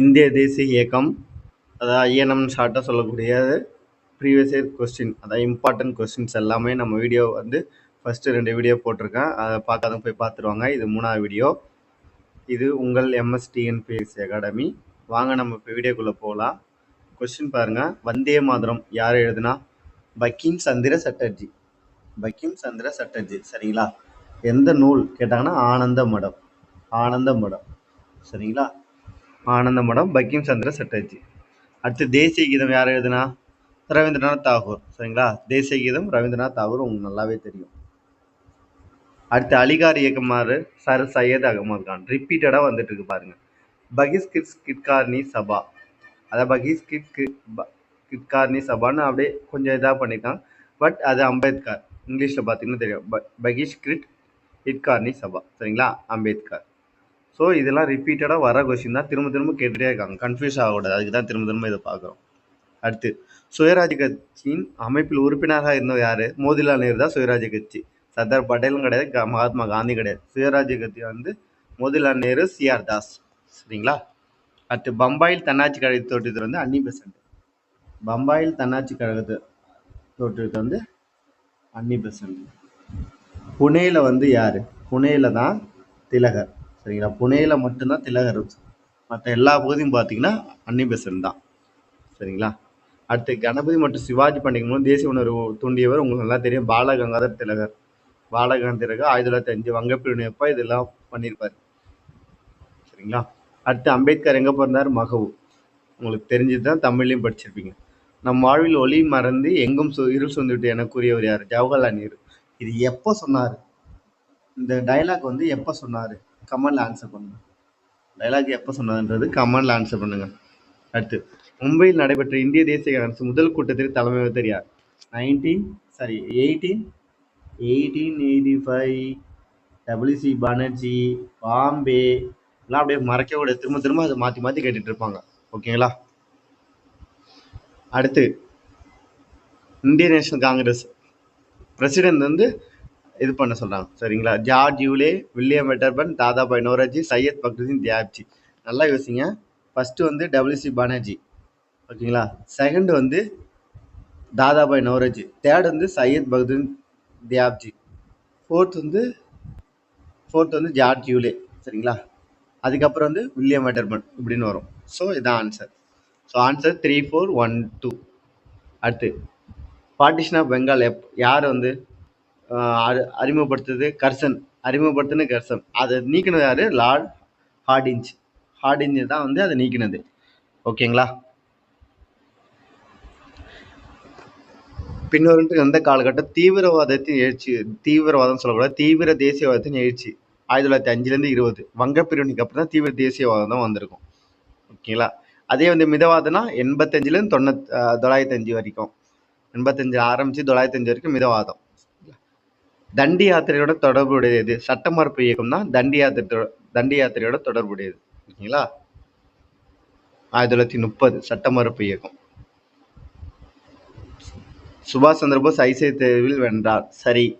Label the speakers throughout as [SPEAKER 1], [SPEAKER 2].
[SPEAKER 1] இந்திய தேசிய இயக்கம் அதாவது ஐஎன்எம் ஷார்ட்டாக சொல்லக்கூடிய ப்ரீவியஸ் இயர் கொஸ்டின் அதாவது இம்பார்ட்டன்ட் கொஸ்டின்ஸ் எல்லாமே நம்ம வீடியோ வந்து ஃபஸ்ட்டு ரெண்டு வீடியோ போட்டிருக்கேன். அதை பார்க்காதவங்க போய் பார்த்துருவாங்க. இது மூணாவது வீடியோ இது உங்கள் எம்எஸ்டிஎன்பிஎஸ்சி அகாடமி வாங்க நம்ம இப்போ வீடியோக்குள்ளே போகலாம். கொஸ்டின் பாருங்கள் வந்தே மாதிரம் யார் எழுதுனா? பக்கிம் சந்திர சட்டர்ஜி. பக்கிம் சந்திர சட்டர்ஜி சரிங்களா? எந்த நூல் கேட்டாங்கன்னா ஆனந்த மடம். ஆனந்த மடம். சரிங்களா? ஆனந்த மடம் பக்கிம் சந்திர சட்டர்ஜி. அடுத்து தேசிய கீதம் யார் எழுதுனா? ரவீந்திரநாத் தாகூர். சரிங்களா? தேசிய கீதம் ரவீந்திரநாத் தாகூர் உங்களுக்கு நல்லாவே தெரியும். அடுத்து அலிகார் இயக்கமாறு சர் சையத் அகமது கான். ரிப்பீட்டடாக வந்துட்டு இருக்கு பாருங்க. பகிஸ் கிட்ஸ் கிட்கார்னி சபா. அதாவது பகிஸ் கிட் கிட்கார்னி சபான்னு அப்படியே கொஞ்சம் இதாக பண்ணியிருக்கான் பட் அது அம்பேத்கர். இங்கிலீஷில் பார்த்தீங்கன்னா தெரியும். ப பகிஷ் கிரிட் கிட்கார்னி சபா. சரிங்களா? அம்பேத்கர். ஸோ இதெல்லாம் ரிப்பீட்டடாக வர கொஷின் தான். திரும்ப திரும்ப கேட்டுகிட்டே இருக்காங்க. கன்ஃபியூஸ் ஆகக்கூடாது. அதுக்கு தான் திரும்ப திரும்ப இதை பார்க்குறோம். அடுத்து சுயராஜ் கட்சியின் அமைப்பில் உறுப்பினராக இருந்தவர் யார்? மோதிலால் நேரு தான் சுயராஜ் கட்சி. சர்தார் பட்டேலும் கிடையாது. க- மகாத்மா காந்தி கிடையாது. சுயராஜ் கட்சி வந்து மோதிலால் நேரு சிஆர் தாஸ். சரிங்களா? அடுத்து பம்பாயில் தன்னாட்சி கழகத்தை தோற்றத்தில் வந்து அன்னி பெசன்ட். பம்பாயில் தன்னாட்சி கழகத்தை தோற்றத்தை வந்து அன்னி பெசன்ட். புனேயில் வந்து யார்? புனேயில் தான் திலகர். சரிங்களா? புனேயில் மட்டும்தான் திலகர் மற்ற எல்லா பகுதியும் பார்த்தீங்கன்னா அன்னி பெசன்ட் தான். சரிங்களா? அடுத்து கணபதி மற்றும் சிவாஜி பண்டிகை மூலம் தேசிய உணர்வு தூண்டியவர் உங்களுக்கு நல்லா தெரியும். பாலகங்காதர் திலகர். பாலகங்காதர் திலகர் ஆயிரத்தி தொள்ளாயிரத்தி அஞ்சு வங்கப்பிரிவினைப்ப இதெல்லாம் பண்ணியிருப்பார். சரிங்களா? அடுத்து அம்பேத்கர் எங்கே பிறந்தார்? மகவு. உங்களுக்கு தெரிஞ்சது தான் தமிழ்லையும் படிச்சிருப்பீங்க. நம் வாழ்வில் ஒளி மறந்து எங்கும் சு இருள் சொந்துவிட்டு என கூறியவர் யார்? ஜவஹர்லால் நேரு. இது எப்போ சொன்னார்? இந்த டயலாக் வந்து எப்போ சொன்னார்? கமெண்ட்ல ஆன்சர் பண்ணுங்க. டைலாக் எப்போ சொன்னதுன்றது கமெண்ட்ல ஆன்சர் பண்ணுங்க. அடுத்து மும்பையில் நடைபெற்ற இந்திய தேசிய காங்கிரஸ் முதல் கூட்டத்தில் தலைமை தெரியார் யார்? Nineteen sorry eighteen eighteen eighty five WC Banerjee Bombay எல்லாம் அப்படியே மறக்க கூட திரும்ப திரும்ப அதை மாற்றி மாற்றி கேட்டுட்டு இருப்பாங்க. ஓகேங்களா அடுத்து இந்தியன் நேஷனல் காங்கிரஸ். பிரசிடென்ட் வந்து இது பண்ண சொல்கிறாங்க சரிங்களா? George Yule William Wedderburn Dadabhai Naoroji Syed Badruddin Tyabji. நல்லா யோசிங்க. ஃபஸ்ட்டு வந்து டபிள்யூசி பானர்ஜி. ஓகேங்களா? செகண்ட் வந்து தாதாபாய் நோராஜி. தேர்ட் வந்து சையத் பக்ருதீன் தியாப்ஜி. ஃபோர்த் வந்து ஃபோர்த் வந்து ஜார்ஜ் யூலே. சரிங்களா? அதுக்கப்புறம் வந்து வில்லியம் வெட்டர்பன் இப்படின்னு வரும். ஸோ இதான் answer so answer three four one two அடுத்து பார்ட்டிஷன் ஆஃப் பெங்கால் எப் யார் வந்து? அறிமுகப்படுத்துது கர்சன். அறிமுகப்படுத்தின கர்சன். அதை நீக்கினது யார்? Lord Hardinge. ஹார்டிஞ்ச் தான் வந்து அதை நீக்கினது. ஓகேங்களா? பின்னொரு எந்த காலகட்டம் தீவிரவாதத்தின் எழுச்சி தீவிரவாதம் சொல்லக்கூடாது தீவிர தேசியவாதத்தின் எழுச்சி. ஆயிரத்தி தொள்ளாயிரத்தி அஞ்சுலேருந்து இருபது. வங்க பிரிவினைக்கு அப்புறம் தான் தீவிர தேசியவாதம் தான் வந்திருக்கும். ஓகேங்களா? அதே வந்து மிதவாதம்னா எண்பத்தஞ்சுலேருந்து தொண்ணூத் தொள்ளாயிரத்தி அஞ்சு வரைக்கும். எண்பத்தஞ்சு ஆரம்பித்து தொள்ளாயிரத்தி அஞ்சு வரைக்கும் மிதவாதம். தண்டி யாத்திரையோட தொடர்புடையது. சட்ட மறுப்பு இயக்கம் தான் தண்டி யாத்திரை தண்டி யாத்திரையோட தொடர்புடையது. ஓகேங்களா? ஆயிரத்தி தொள்ளாயிரத்தி முப்பது சட்ட மறுப்பு இயக்கம். சுபாஷ் சந்திரபோஸ் ஐசிஐ தேர்வில் வென்றார். சரி.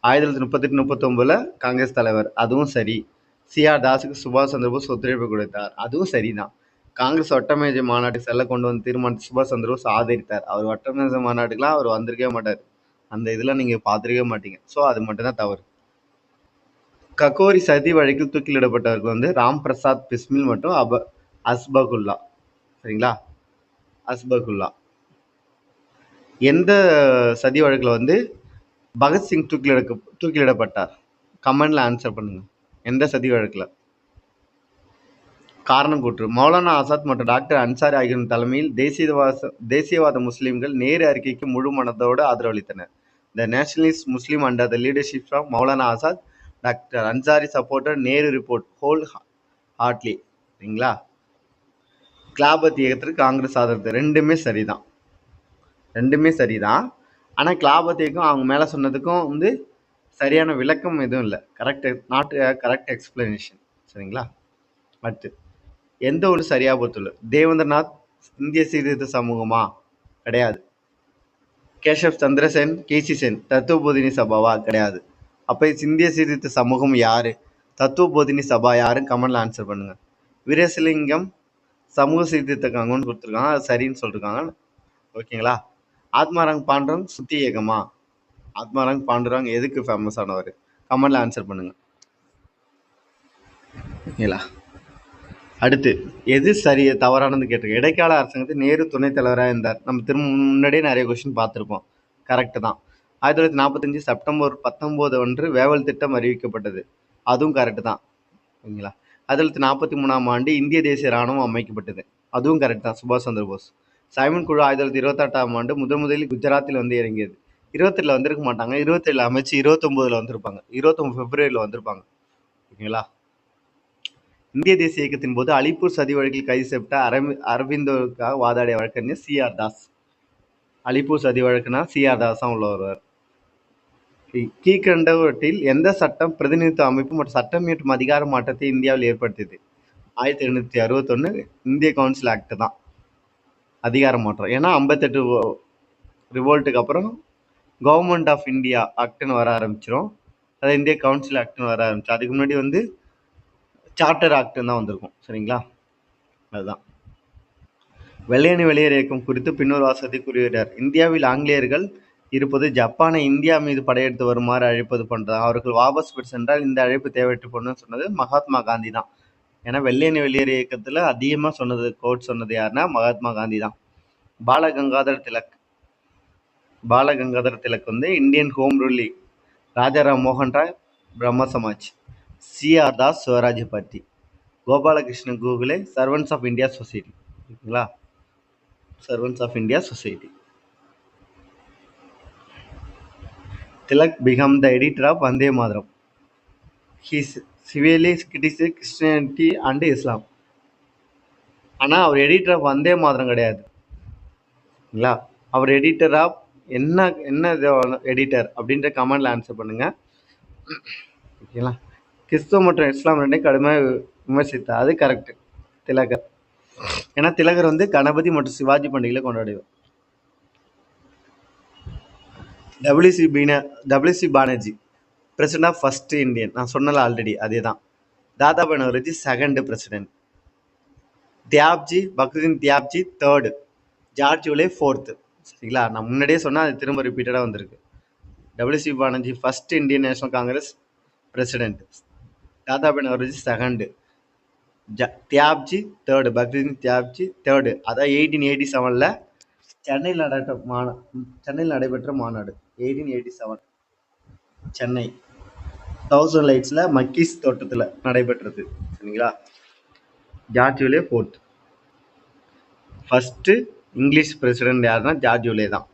[SPEAKER 1] ஆயிரத்தி தொள்ளாயிரத்தி முப்பத்தெட்டு முப்பத்தொம்பதுல காங்கிரஸ் தலைவர். அதுவும் சரி. சிஆர் தாஸுக்கு சுபாஷ் சந்திரபோஸ் ஒத்துழைப்பு கொடுத்தார். அதுவும் சரிதான். காங்கிரஸ் வட்டமேஜை மாநாட்டுக்கு செல்ல கொண்டு வந்து தீர்மானத்தை சுபாஷ் சந்திரபோஸ் ஆதரித்தார். அவர் வட்டமேஜை மாநாட்டுக்குலாம் அவர் வந்திருக்கவே மாட்டார். அந்த இதெல்லாம் நீங்கள் பார்த்துருக்கவே மாட்டீங்க. ஸோ அது மட்டும்தான் தவறு. ககோரி சதி வழக்கில் தூக்கிலிடப்பட்டவர்கள் வந்து ராம் பிரசாத் பிஸ்மில் மற்றும் அப அஸ்பகுல்லா. சரிங்களா? அஸ்பகுல்லா. எந்த சதி வழக்கில் வந்து பகத்சிங் தூக்கிலிடக்க தூக்கிலிடப்பட்டார்? கமெண்டில் ஆன்சர் பண்ணுங்க. எந்த சதி வழக்கில்? காரணம் கூற்று. மௌலானா ஆசாத் மற்றும் டாக்டர் அன்சாரி ஆகியோரின் தலைமையில் தேசியவாத தேசியவாத முஸ்லீம்கள் நேரு அறிக்கைக்கு முழு மனதோடு ஆதரவளித்தனர். The nationalist Muslim under the leadership of Maulana Azad doctor Ansari supporter Nehru report wholeheartedly சரிங்களா கிளாபத் இயக்கத்திற்கு காங்கிரஸ் ஆதரவு ரெண்டுமே சரிதான். ரெண்டுமே சரிதான். ஆனால் கிளாபத் இயக்கம் அவங்க மேலே சொன்னதுக்கும் வந்து சரியான விளக்கம் எதுவும் இல்லை. கரெக்ட் நாட் கரெக்ட் எக்ஸ்பிளனேஷன் சரிங்களா? அடுத்து எந்த ஒரு சரியாக பொறுத்துள்ள தேவேந்திரநாத் இந்திய சீர்திருத்த சமூகமா? கிடையாது. கேஷப் சந்திரசேன் கேசி சென் தத்துவ போதினி சபாவா கிடையாது. அப்போ இந்திய சீர்திருத்த சமூகம் யார்? தத்துவ போதினி சபா யாரும் கமெண்ட்ல ஆன்சர் பண்ணுங்க. வீரசிலிங்கம் சமூக சீர்திருத்தக்காங்கன்னு கொடுத்துருக்காங்க. அது சரின்னு சொல்லிருக்காங்க. ஓகேங்களா? ஆத்மாராங் பாண்டுரங் சுத்தி இயக்கமா ஆத்மாராங் பாண்டுரங் எதுக்கு ஃபேமஸ் ஆனவர்? கமெண்ட்ல ஆன்சர் பண்ணுங்க. ஓகேங்களா? அடுத்து எது சரி தவறானது கேட்டிருக்கு. இடைக்கால அரசாங்கத்தில் நேரு துணைத் தலைவராக இருந்தார். நம்ம திரும்ப முன்னாடியே நிறைய கொஸ்டின் பார்த்துருப்போம். கரெக்டு தான். ஆயிரத்தி தொள்ளாயிரத்தி நாற்பத்தஞ்சு செப்டம்பர் பத்தொம்போது அன்று வேவல் திட்டம் அறிவிக்கப்பட்டது. அதுவும் கரெக்டு தான். ஓகேங்களா? ஆயிரத்தி தொள்ளாயிரத்தி நாற்பத்தி மூணாம் ஆண்டு இந்திய தேசிய ராணுவம் அமைக்கப்பட்டது. அதுவும் கரெக்ட் தான். சுபாஷ் சந்திர போஸ். சைமன் குழு ஆயிரத்தி தொள்ளாயிரத்தி இருபத்தெட்டாம் ஆண்டு முதன் முதலில் குஜராத்தில் வந்து இறங்கியது. இருபத்தெட்டில் வந்திருக்க மாட்டாங்க. இருபத்தேழு அமைச்சு இருபத்தொம்போதில் வந்திருப்பாங்க. இருபத்தொம்பது பிப்ரவரியில் வந்திருப்பாங்க. ஓகேங்களா? இந்திய தேசிய இயக்கத்தின் போது அலிப்பூர் சதி வழக்கில் கைது செய்யப்பட்ட அரவி அரவிந்தோவுக்காக வாதாடிய வழக்கறிஞர் சி ஆர் தாஸ். அலிப்பூர் சதி வழக்குனா சி ஆர் தாஸ் தான் உள்ள வருவார். கீ- கீழ்கண்டவற்றில் எந்த சட்டம் பிரதிநிதித்துவ அமைப்பு மற்றும் சட்டம் இயற்றும் அதிகார மாற்றத்தை இந்தியாவில் ஏற்படுத்தியது? ஆயிரத்தி எழுநூற்றி அறுபத்தொன்று இந்திய கவுன்சில் ஆக்ட் தான். அதிகார மாற்றம். ஏன்னா ஐம்பத்தெட்டு ரிவோல்ட்டுக்கு அப்புறம் கவர்மெண்ட் ஆஃப் இந்தியா ஆக்ட்னு வர ஆரம்பிச்சிடும் அதை இந்திய கவுன்சில் ஆக்ட்னு வர ஆரம்பிச்சு அதுக்கு முன்னாடி வந்து சார்ட்டர் ஆக்டுன்னு தான் வந்திருக்கும். சரிங்களா? அதுதான். வெள்ளையணி வெளியேற இயக்கம் குறித்து பின்னொரு வாசத்தை கூறுகிறார் இந்தியாவில் ஆங்கிலேயர்கள் இருப்பது ஜப்பானை இந்தியா மீது படையெடுத்து வருமாறு அழைப்பது பண்றது அவர்கள் வாபஸ் பெற்று சென்றால் இந்த அழைப்பு தேவையற்று போடணும்னு சொன்னது மகாத்மா காந்தி தான். ஏன்னா வெள்ளையணி வெளியேறு இயக்கத்தில் அதிகமாக சொன்னது கோட் சொன்னது யாருன்னா மகாத்மா காந்தி தான். பாலகங்காதர் திலக். பாலகங்காதர திலக் வந்து Indian home rule league Rajaram மோகன் ராய் பிரம்ம சமாஜ். சிஆர் தாஸ் சிவராஜ் பற்றி Gopalakrishna Gokhale servants of India society ஓகேங்களா? Servants of India society Tilak became the editor of Vande Mataram he's severely criticised Christianity and Islam ஆனால் அவர் எடிட்டர் ஆஃப் வந்தே மாதரம் கிடையாது. சரிங்களா அவர் editor of என்ன என்ன editor அப்படின்ற கமெண்டில் ஆன்சர் பண்ணுங்கள் ஓகேங்களா? கிறிஸ்துவ மற்றும் இஸ்லாம் ரெண்டையும் கடுமையாக விமர்சித்தார் அது கரெக்டு திலகர். ஏன்னா திலகர் வந்து கணபதி மற்றும் சிவாஜி பண்டிகையில் கொண்டாடுவார். WC Beena WC Banerjee president of first Indian நான் சொன்னல ஆல்ரெடி அதே தான் தாதா பனவர்ஜி second president Tyabji Badruddin Tyabji third George Yule fourth சரிங்களா? நான் முன்னாடியே சொன்னால் அது திரும்ப ரிப்பீட்டடாக வந்திருக்கு. WC Banerjee first Indian national congress president தாதா பனவர்ஜி செகண்டு ஜ தியாப்ஜி தேர்டு பக்ரீன் தியாப்ஜி தேர்டு அதான் எயிட்டீன் எயிட்டி செவனில் சென்னையில் நடைபெற்ற மாநா சென்னையில் நடைபெற்ற மாநாடு eighteen eighty seven Chennai thousand லைட்ஸில் மக்கீஸ் தோட்டத்தில் நடைபெற்றது சரிங்களா George Yule fourth first English president யாருன்னா ஜார்ஜ் ஜூலே தான்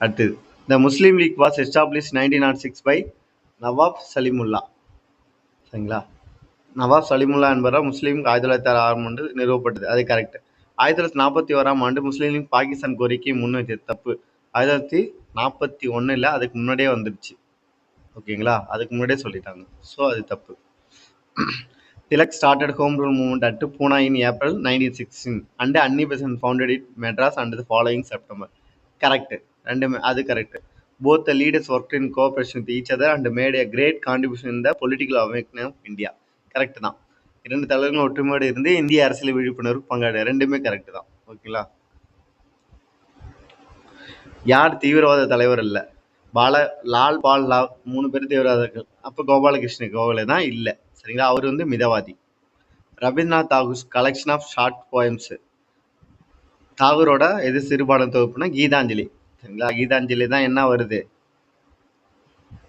[SPEAKER 1] அடுத்தது the Muslim league was establish nineteen naught six by Nawab Salimullah. சரிங்களா? நவாப் சலிமுல்லா என்பவரால் முஸ்லீம் ஆயிரத்தி தொள்ளாயிரத்தி ஆறாம் ஆண்டு நிறுவப்பட்டது. அது கரெக்ட் ஆயிரத்தி தொள்ளாயிரத்தி நாற்பத்தி ஓராம் ஆண்டு முஸ்லீம் லீக் பாகிஸ்தான் கோரிக்கை முன்வைத்தது. தப்பு. ஆயிரத்தி தொள்ளாயிரத்தி நாற்பத்தி ஒன்றில் அதுக்கு முன்னாடியே வந்துடுச்சு. ஓகேங்களா? அதுக்கு முன்னாடியே சொல்லிட்டாங்க. ஸோ அது தப்பு. Tilak started home rule movement at Poona in April nineteen sixteen and Annie Besant founded it Madras and the following September correct ரெண்டுமே அது correct both the leaders work in cooperation with each other and made a great contribution in the political awakening of India correct தான். இரண்டு தலைவர்களும் ஒற்றுமையோடு இருந்து இந்திய அரசியல் விழிப்புணர்வு பங்காடு ரெண்டுமே கரெக்ட் தான். ஓகேங்களா யார் தீவிரவாத தலைவர் இல்லை பால லால் பால் லால் மூணு பேர் தீவிரவாதர்கள் அப்போ கோபாலகிருஷ்ண கோகலே தான்? இல்லை. சரிங்களா? அவர் வந்து மிதவாதி. Rabindranath Tagore collection of short poems தாகூரோட எது சிறுபாடம் தொகுப்புனா கீதாஞ்சலி. சரிங்களா? கீதாஞ்சலி தான் என்ன வருது?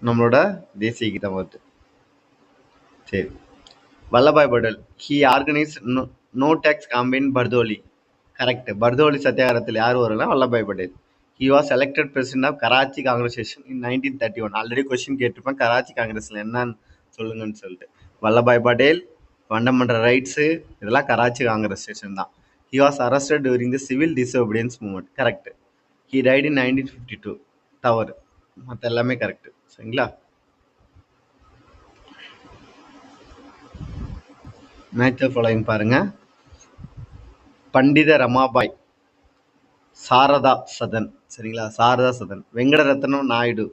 [SPEAKER 1] நம்மளோட தேசிய கீதம் வருது. சரி. Vallabhbhai Patel he organise no no tax campaign Bardoli correct Bardoli சத்தியாகிரகத்தில் யார் வரலாம் Vallabhbhai Patel he was elected president of Karachi Congress in nineteen thirty one already question கேட்டிருப்பேன். Karachi காங்கிரஸில் என்னன்னு சொல்லுங்கன்னு சொல்லிட்டு. வல்லபாய் பட்டேல் ஃபண்டமெண்டல் ரைட்ஸு இதெல்லாம் கராச்சி காங்கிரஸ் ஸ்டேஷன் தான். He was arrested during the civil disobedience movement correct he write in nineteen fifty two தவறு. மற்ற எல்லாமே correct சரிங்களா? மேட்ச் ஃபாலோயிங் பாருங்க. பண்டித ரமாபாய் சாரதா சதன். சரிங்களா? சாரதா சதன். வெங்கடரத்னம் நாயுடு.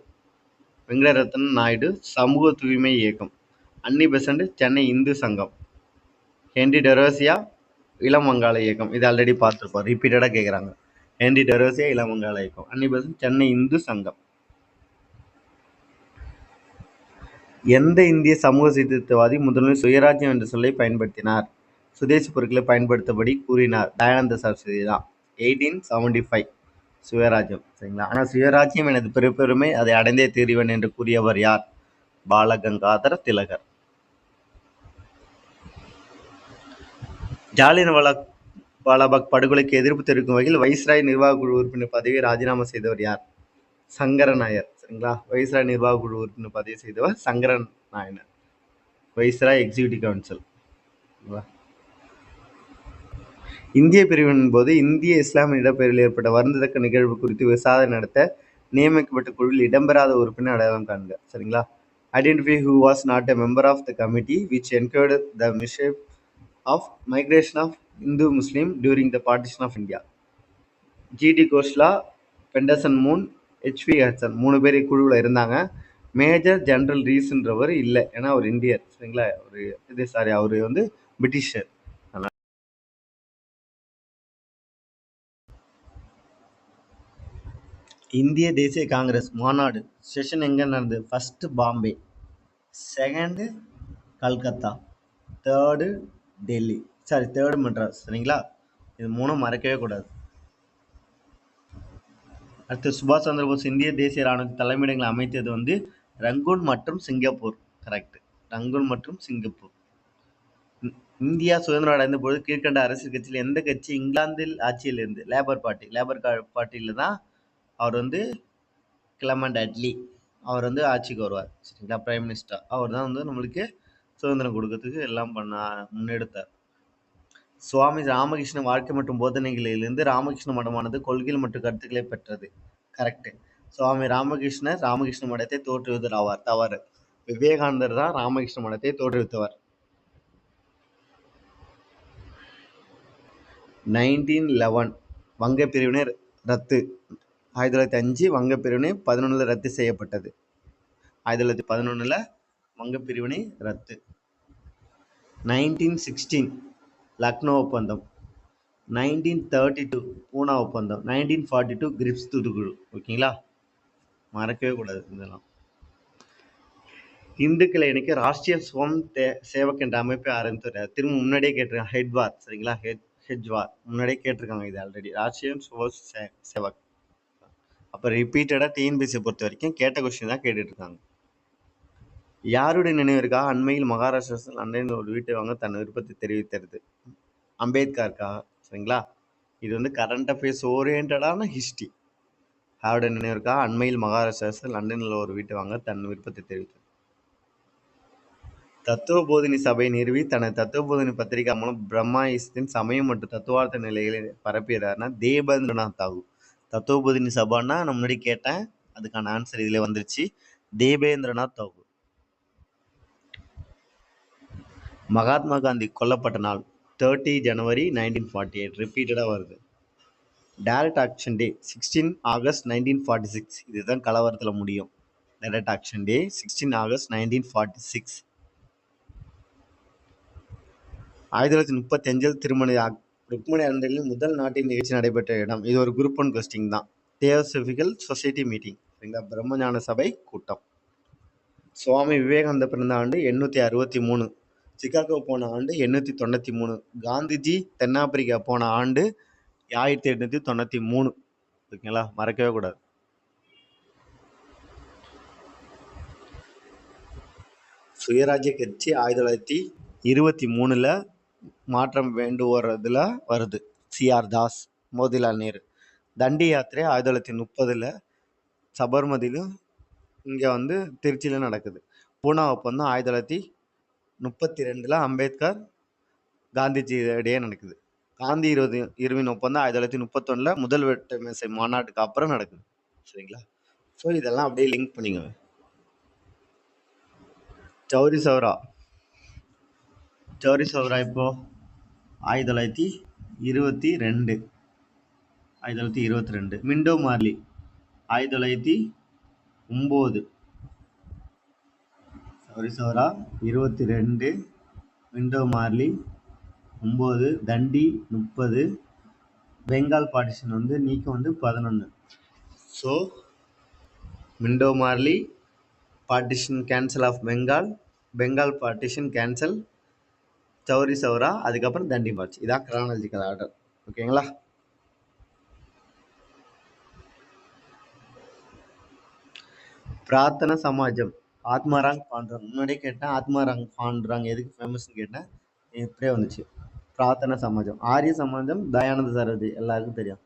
[SPEAKER 1] வெங்கடரத்னம் நாயுடு சமூக தூய்மை இயக்கம். அன்னி பெசண்ட் சென்னை இந்து சங்கம். ஹென்ரி டெரோசியா இளம் வங்காள இயக்கம். இது ஆல்ரெடி பார்த்துருப்போம் ரிப்பீட்டடாக கேட்குறாங்க ஹென்ரி டெரோசியா இளம் இயக்கம் அன்னிபெசன் சென்னை இந்து சங்கம். எந்த இந்திய சமூக சீர்திருத்தவாதி முதலில் சுயராஜ்யம் என்ற சொல்லை பயன்படுத்தினார்? சுதேசி பொருட்களை பயன்படுத்தபடி கூறினார். தயானந்த சரஸ்வதி தான். எயிட்டீன் செவன்டி ஃபைவ் சுயராஜ்யம். சரிங்களா? ஆனால் சுயராஜ்யம் எனது பெருப்பெருமை அதை அடைந்தே தீர்வேன் என்று கூறியவர் யார்? பாலகங்காதர திலகர். ஜாலியன் வாலா வாலாபாக் படுகொலைக்கு எதிர்ப்பு தெரிவிக்கும் வகையில் வைஸ்ராய் நிர்வாக குழு உறுப்பினர் பதவியை ராஜினாமா செய்தவர் யார்? சங்கரன் நாயர் சரிங்களா? வைஸ்ராய் நிர்வாக குழு உறுப்பினர் பதவி செய்தவர் Sankaran Nair. Viceroy executive council. இந்திய பிரிவின் போது இந்திய இஸ்லாமிய இடப்பெயர்வில் ஏற்பட்ட வருந்தத்தக்க நிகழ்வு குறித்து விசாரணை நடத்த நியமிக்கப்பட்ட குழுவில் இடம்பெறாத உறுப்பினர் அடையாளம் காண்க சரிங்களா? Identify who was not a member of the committee which enquired the mishap of migration of Hindu Muslim during the partition of India GD Khosla Penderel Moon HV Hodson மூணு பேர் குழுவில் இருந்தாங்க. மேஜர் ஜென்ரல் ரீஸ்ன்றவர் இல்லை. ஏன்னா அவர் இந்தியர். சரிங்களா? ஒரு இது சாரி அவர் வந்து பிரிட்டிஷர் இந்திய தேசிய காங்கிரஸ் மாநாடு. செஷன் எங்கே நடந்தது? First Bombay second Calcutta third Delhi sorry third Madras சரிங்களா? இது மூணும் மறக்கவே கூடாது. அடுத்து சுபாஷ் சந்திரபோஸ் இந்திய தேசிய ராணுவ தலைமையிடங்களை அமைத்தது வந்து ரங்கூன் மற்றும் சிங்கப்பூர். கரெக்ட் ரங்கூன் மற்றும் சிங்கப்பூர். இந்தியா சுதந்திரம் அடைந்த பொழுது கீழ்கண்ட அரசியல் கட்சியில் எந்த கட்சி இங்கிலாந்தில் ஆட்சியில் இருந்து லேபர் பார்ட்டி லேபர் பார்ட்டியில் தான் அவர் வந்து கிளமண்ட் அட்லி அவர் வந்து ஆட்சிக்கு வருவார். சரிங்களா? பிரைம் மினிஸ்டர் அவர் தான் வந்து நம்மளுக்கு சுதந்திரம் கொடுக்கறதுக்கு எல்லாம் பண்ண முன்னெடுத்தார். சுவாமி ராமகிருஷ்ண வாழ்க்கை மற்றும் போதனைகளிலிருந்து ராமகிருஷ்ண மடமானது கொள்கைகள் மற்றும் கருத்துக்களை பெற்றது. கரெக்டு சுவாமி ராமகிருஷ்ணர் ராமகிருஷ்ண மடத்தை தோற்றுவித்தர் ஆவார் தவறு. விவேகானந்தர் தான் ராமகிருஷ்ண மடத்தை தோற்றுவித்தவர். நைன்டீன் லெவன் வங்க பிரிவினை ரத்து. ஆயிரத்தி தொள்ளாயிரத்தி அஞ்சு வங்க பிரிவினை பதினொன்றில் ரத்து செய்யப்பட்டது. ஆயிரத்தி தொள்ளாயிரத்தி பதினொன்றில் வங்க பிரிவினை ரத்து. நைன்டீன் சிக்ஸ்டீன் லக்னோ ஒப்பந்தம். நைன்டீன் தேர்ட்டி டூ பூனா ஒப்பந்தம். நைன்டீன் ஃபார்ட்டி டூ கிரிப்ஸ் துதுக்குழு. ஓகேங்களா? மறக்கவே கூடாது இதெல்லாம். இந்துக்களை இணைக்க ராஷ்டிரிய ஸ்வம் தே சேவக் என்ற அமைப்பை ஆரம்பித்தார் திரும்ப முன்னாடியே கேட்டிருக்காங்க ஹெட்வார் சரிங்களா? ஹெட் ஹெட்வார். முன்னாடியே கேட்டிருக்காங்க இது ஆல்ரெடி ராஷ்டிரிய ஸ்வம் சே சேவக். அப்போ ரிப்பீட்டடாக டிஎன்பிசியை பொறுத்த வரைக்கும் கேட்ட கொஸ்டின் தான் கேட்டுட்ருக்காங்க யாருடைய நினைவிற்காக அண்மையில் மகாராஷ்டிரா லண்டனில் ஒரு வீட்டை வாங்க தன் விருப்பத்தை தெரிவித்தது. அம்பேத்கருக்காக சரிங்களா? இது வந்து கரண்ட் அஃபேர்ஸ் ஓரியன்டான ஹிஸ்ட்ரி யாருடைய நினைவிற்காக அண்மையில் மகாராஷ்டிரா லண்டனில் ஒரு வீட்டை வாங்க தன் விருப்பத்தை தெரிவித்தது. தத்துவ போதினி சபை நிறுவி தனது தத்துவ போதினி பத்திரிகை மூலம் பிரம்மாயிசத்தின் சமயம் மற்றும் தத்துவார்த்த நிலைகளை பரப்பியதார்னா தேபேந்திரநாத் தாகூர். தத்துவ போதினி சபான்னா நான் முன்னாடி கேட்டேன். அதுக்கான ஆன்சர் இதில் வந்துருச்சு. தேபேந்திரநாத் தாகூர். மகாத்மா காந்தி கொல்லப்பட்ட நாள் thirty January nineteen forty eight ரிப்பீட்டடாக வருது. Direct action day sixteen August nineteen forty six இதுதான் கலவரத்தில் முடியும். Direct action day sixteen August nineteen forty six ஆயிரத்தி தொள்ளாயிரத்தி முப்பத்தஞ்சில் திருமண திருமணி ருக்மணி அண்டலில் முதல் நாட்டின் நிகழ்ச்சி நடைபெற்ற இடம். இது ஒரு குரூப் ஒன் கொஸ்டின் தான். தியோசபிகல் சொசைட்டி மீட்டிங் சரிங்களா? பிரம்மஞான சபை கூட்டம். சுவாமி விவேகானந்த பிறந்த ஆண்டு எண்ணூற்றி அறுபத்தி மூணு. சிகாகோ போன ஆண்டு எண்ணூற்றி தொண்ணூற்றி மூணு. காந்திஜி தென்னாப்பிரிக்கா போன ஆண்டு ஆயிரத்தி எட்நூற்றி தொண்ணூற்றி மூணு. ஓகேங்களா? மறக்கவே கூடாது. சுயராஜ்ய கட்சி ஆயிரத்தி தொள்ளாயிரத்தி இருபத்தி மூணில் மாற்றம் வேண்டுவதில் வருது. சிஆர் தாஸ் மோதிலால் நேரு. தண்டி யாத்திரை ஆயிரத்தி தொள்ளாயிரத்தி முப்பதில் சபர்மதியிலும் இங்கே வந்து திருச்சியில் நடக்குது. பூனா ஒப்பந்தம் ஆயிரத்தி தொள்ளாயிரத்தி முப்பத்தி ரெண்டில் அம்பேத்கர் காந்திஜி இடையே நடக்குது. காந்தி இருபது இருவின் ஒப்பந்தம் ஆயிரத்தி தொள்ளாயிரத்தி முப்பத்தொன்னில் முதல் வெட்ட மேசை மாநாட்டுக்கு அப்புறம் நடக்குது. சரிங்களா? ஸோ இதெல்லாம் அப்படியே லிங்க் பண்ணிக்கோங்க. சௌரி சௌரா. சௌரி சௌரா இப்போ ஆயிரத்தி தொள்ளாயிரத்தி இருபத்தி ரெண்டு. ஆயிரத்தி தொள்ளாயிரத்தி இருபத்தி ரெண்டு. Minto Morley. ஆயிரத்தி தொள்ளாயிரத்தி ஒம்பது. சௌரி சௌரா இருபத்தி ரெண்டு மிண்டோ மார்லி ஒம்பது தண்டி முப்பது பெங்கால் பார்ட்டிஷன் வந்து நீக்கம் வந்து பதினொன்று so Minto Morley partition cancel of Bengal Bengal partition cancel Chauri Chaura அதுக்கப்புறம் தண்டி மார்ச் இதான் கிரானாலஜிக்கல் ஆர்டர் ஓகேங்களா பிரார்த்தன சமாஜம். ஆத்மாராங் பாண்டுறாங்க முன்னாடியே கேட்டேன் ஆத்மாராங் பாண்டுறாங்க எதுக்கு ஃபேமஸ்னு கேட்டேன். இப்படியே வந்துச்சு. பிரார்த்தனை சமாஜம். ஆரிய சமாஜம் தயானந்த சரதி எல்லாருக்கும் தெரியும்.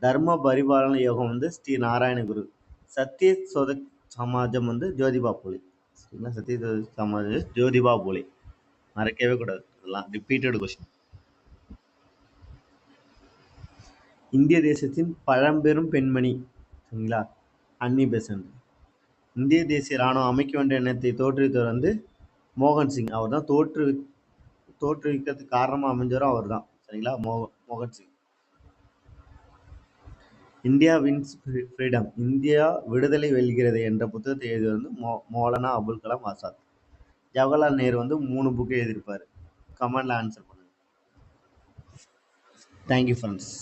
[SPEAKER 1] தர்ம பரிபாலன யோகம் வந்து ஸ்ரீ நாராயண குரு. சத்திய சோத சமாஜம் வந்து ஜோதிபா போலி. சரிங்களா? சத்திய சோத சமாஜம் ஜோதிபா போலி. மறக்கவே கூடாது. இதெல்லாம் ரிப்பீட்டட் கொஸ்டின் இந்திய தேசத்தின் பழம்பெரும் பெண்மணி. சரிங்களா? அன்னி பெசன்ட் இந்திய தேசிய ராணுவம் அமைக்க வேண்டிய எண்ணத்தை தோற்றுவித்தவர் வந்து மோகன் சிங். அவர் தான் தோற்று தோற்றுவிக்கிறதுக்கு காரணமாக அமைஞ்சவரும் அவர் தான் சரிங்களா? மோ மோகன் Singh. India wins freedom. India விடுதலை வெல்கிறது என்ற புத்தகத்தை எழுதியவர் வந்து மோ மௌலானா அபுல் கலாம் ஆசாத். ஜவஹர்லால் நேரு வந்து மூணு புக்கு எழுதியிருப்பார். கமெண்டில் ஆன்சர் பண்ணுங்கள் தேங்க்யூ ஃப்ரெண்ட்ஸ்